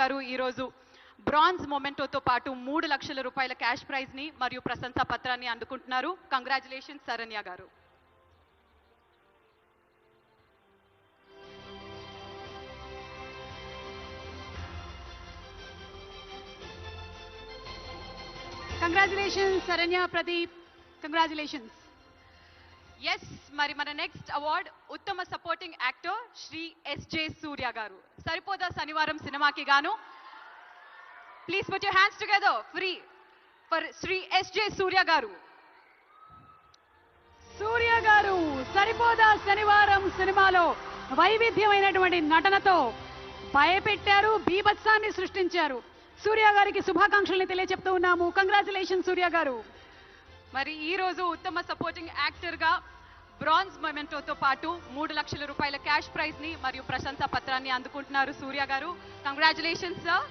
గారు ఈరోజు బ్రాంజ్ మొమెంటోతో పాటు మూడు లక్షల రూపాయల క్యాష్ ప్రైజ్ని మరియు ప్రశంసా పత్రాన్ని అందుకుంటున్నారు. Congratulations Saranya garu. Congratulations Saranya Pradeep. Congratulations. Yes మరి మన నెక్స్ట్ అవార్డ్ ఉత్తమ supporting actor Shri S J Surya garu. Saripodhaa Sanivaaram సినిమాకి గాను? Please put you hands together free for Shri S J Surya garu. Surya garu సరిపోదా శనివారం సినిమాలో వైవిధ్యమైనటువంటి నటనతో భయపెట్టారు బీభత్సాన్ని సృష్టించారు. సూర్య గారికి శుభాకాంక్షల్ని తెలియజెప్తూ ఉన్నాము. కంగ్రాచులేషన్ సూర్య గారు. మరి ఈ రోజు ఉత్తమ సపోర్టింగ్ యాక్టర్గా బ్రాంజ్ మొమెంటోతో పాటు మూడు లక్షల రూపాయల క్యాష్ ప్రైజ్ని మరియు ప్రశంసా పత్రాన్ని అందుకుంటున్నారు సూర్య గారు. Congratulations sir